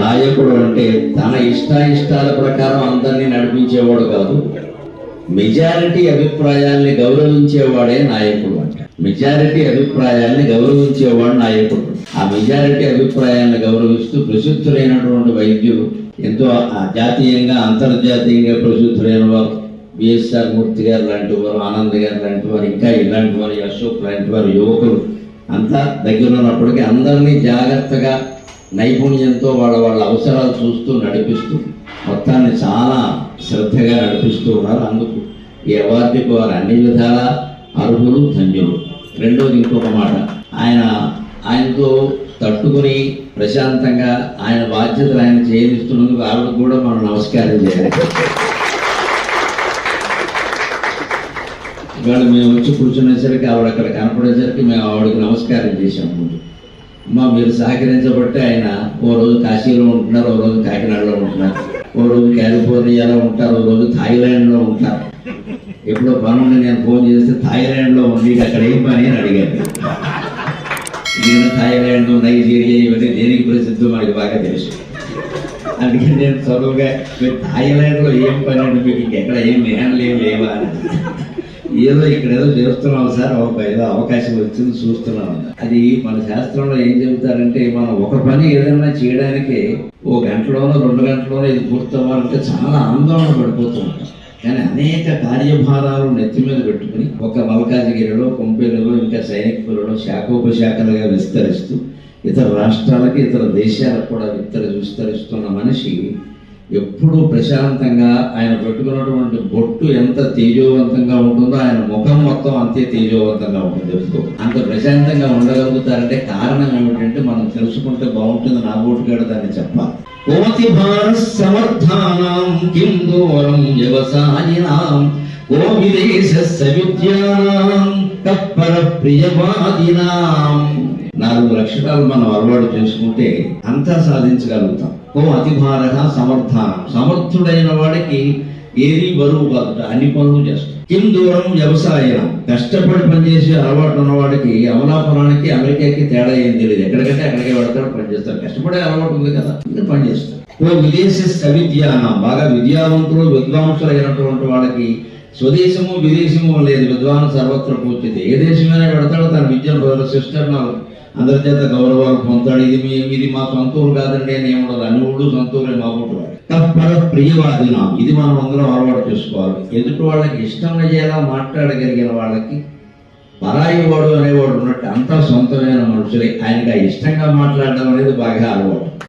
నాయకుడు అంటే తన ఇష్టాయిష్టాల ప్రకారం అందరినీ నడిపించేవాడు కాదు. మెజారిటీ అభిప్రాయాల్ని గౌరవించేవాడే నాయకుడు అంట. మెజారిటీ అభిప్రాయాల్ని గౌరవించేవాడు నాయకుడు. ఆ మెజారిటీ అభిప్రాయాలను గౌరవిస్తూ ప్రసిద్ధులైనటువంటి వైద్యులు ఎంతో జాతీయంగా అంతర్జాతీయంగా ప్రసిద్ధులైన వారు బిఎస్ఆర్ మూర్తి గారు లాంటి వారు ఆనంద్ గారు లాంటి వారు ఇంకా ఇలాంటి వారు అశోక్ లాంటి వారు యువకులు అంతా దగ్గర ఉన్నప్పటికీ అందరినీ జాగ్రత్తగా నైపుణ్యంతో వాళ్ళ వాళ్ళ అవసరాలు చూస్తూ నడిపిస్తూ మొత్తాన్ని చాలా శ్రద్ధగా నడిపిస్తూ ఉన్నారు. అందుకు ఈ అవార్డుకు వారు అన్ని విధాల అర్హులు ధన్యులు. రెండోది ఇంకొక మాట. ఆయన ఆయనతో తట్టుకుని ప్రశాంతంగా ఆయన బాధ్యతలు ఆయన చేయనిస్తున్నందుకు ఆవిడకు కూడా మనం నమస్కారం చేయాలి. ఇవాళ మేము వచ్చి కూర్చునేసరికి ఆవిడ అక్కడ కనపడేసరికి మేము ఆవిడకి నమస్కారం చేసాము ముందు. మా మీరు సహకరించబట్టి ఆయన ఓ రోజు కాశీలో ఉంటున్నారు ఓ రోజు కాకినాడలో ఉంటున్నారు. ఓ రోజు కాలిఫోర్నియాలో ఉంటారు ఓ రోజు థాయిలాండ్లో ఉంటారు. ఎప్పుడో పనుండి నేను ఫోన్ చేస్తే థాయిలాండ్లో ఉంది అక్కడ ఏం పని అని అడిగాను నేను థాయిలాండ్ నైజీరియా ఇవన్నీ దేనికి ప్రసిద్ధి మనకి బాగా తెలుసు. అందుకే నేను చదువుగా మీరు థాయిలాండ్లో ఏం పని అండి మీకు ఇంకెక్కడ ఏం నేనలు ఏం లేవా అని ఏదో ఇక్కడ ఏదో చేస్తున్నాం సార్ ఒక ఏదో అవకాశం వచ్చింది చూస్తున్నాం. అది మన శాస్త్రంలో ఏం చెబుతారంటే మనం ఒక పని ఏదైనా చేయడానికి ఓ గంటలోనో రెండు గంటలోనో ఇది పూర్తవ్వాలంటే చాలా ఆందోళన పడిపోతూ ఉంటాం కానీ అనేక కార్యభారాలు నెత్తి మీద పెట్టుకుని ఒక మల్కాజిగిరిలో కొంపేరులో ఇంకా సైనికులలో శాఖోపశాఖలుగా విస్తరిస్తూ ఇతర రాష్ట్రాలకి ఇతర దేశాలకు కూడా విస్తరి విస్తరిస్తున్న మనిషి ఎప్పుడూ ప్రశాంతంగా ఆయన పెట్టుకున్నటువంటి బొట్టు ఎంత తేజోవంతంగా ఉంటుందో ఆయన ముఖం మొత్తం అంతే తేజోవంతంగా ఉంటుంది తెలుసుకో. అంత ప్రశాంతంగా ఉండగలుగుతారంటే కారణం ఏమిటంటే మనం తెలుసుకుంటే బాగుంటుంది నా ఓటుగాడు దాన్ని చెప్పాలి. కోతి భార సమర్థానాం కిం దూరం వ్యవసాయినాం కో తత్పర ప్రియవాదినాం. నాలుగు లక్షణాలు మనం అలవాటు చేసుకుంటే అంతా సాధించగలుగుతాం. ఓ అతిభారక సమర్థానం. సమర్థుడైన వాడికి ఏది బరువు కాదు అన్ని పనులు చేస్తాం. కిం దూరం వ్యవసాయం. కష్టపడి పనిచేసే అలవాటు ఉన్నవాడికి అమలాపురానికి అమెరికాకి తేడా ఏం తెలియదు ఎక్కడికంటే అక్కడికే వెడతాడు పనిచేస్తాడు కష్టపడే అలవాటు ఉంది కదా ఇంకా పనిచేస్తాడు ఓ విదేశీ సవిద్యానం బాగా విద్యావంతులు విద్వాంసులు అయినటువంటి వాళ్ళకి స్వదేశము విదేశము లేదు విద్వాన్ సర్వత్ర పూర్తిది ఏ దేశమైనా పెడతాడో తన విద్యను ప్రదర్శిస్తాడు అందరి చేత గౌరవాలు పొందుతాడు ఇది మీ ఇది మా సొంతూరు కాదండి అని ఏముండదు అన్ని ఊళ్ళు సొంతూరే మా ఊరు తప్పర ప్రియవాదిన. ఇది మనం అందరం అలవాటు చేసుకోవాలి. ఎదుటి వాళ్ళకి ఇష్టం అయ్యేలా మాట్లాడగలిగిన వాళ్ళకి పరాయి వాడు అనేవాడు ఉన్నట్టు అంతా సొంతమైన మనుషులే. ఆయనకి ఇష్టంగా మాట్లాడడం అనేది బాగా అలవాటు.